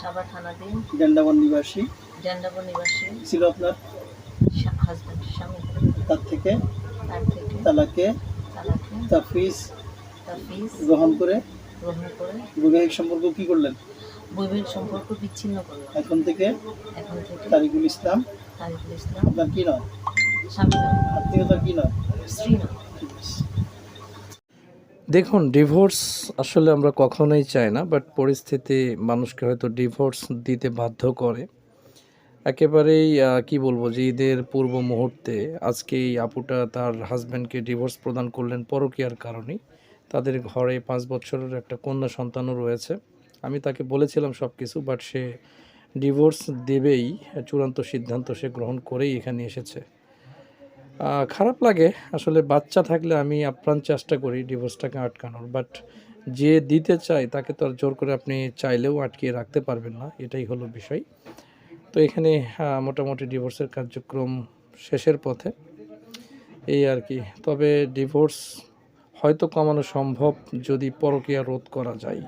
সাবা থানাধীন। ডেন্ডাবন নিবাসী। জেন্ডাবর নিবাসী। ছিল আপনার? হাজব্যান্ড স্বামী। তার থেকে? তার থেকে। তালাকে? তালাকে। তাফিজ তার ফিস গ্রহণ করে? গ্রহণ করে। বৈবাহিক সম্পর্ক কি করলেন? বৈবাহিক সম্পর্ক বিচ্ছিন্ন করল এখন থেকে? এখন থেকে। তারিকুল ইসলাম। তারিকুল ইসলাম। আপনার কি নয় স্বামী আত্মীয়তা কি নয় স্ত্রী নয় দেখুন ডিভোর্স আসলে আমরা কখনোই চাই না বাট পরিস্থিতি মানুষকে হয়তো ডিভোর্স দিতে বাধ্য করে। একেবারেই কি বলব, যে ঈদের পূর্ব মুহূর্তে আজকে এই আপুটা তার হাজব্যান্ডকে ডিভোর্স প্রদান করলেন পরকীয়ার কারণে তাদের ঘরে পাঁচ বছরের একটা কন্যা সন্তানও রয়েছে। আমি তাকে বলেছিলাম সব কিছু বাট সে ডিভোর্স দেবেই, চূড়ান্ত সিদ্ধান্ত সে গ্রহণ করেই এখানে এসেছে। খারাপ লাগে। আসলে বাচ্চা থাকলে আমি আপ্রাণ চেষ্টা করি ডিভোর্সটাকে আটকানোর। বাট যে দিতে চায়, তাকে তো আর জোর করে আপনি চাইলেও আটকিয়ে রাখতে পারবেন না। এটাই হলো বিষয়। তো এখানে মোটামুটি ডিভোর্সের কার্যক্রম শেষের পথে। এই আর কি। তবে ডিভোর্স হয়তো কমানো সম্ভব যদি পরকীয়া রোধ করা যায়।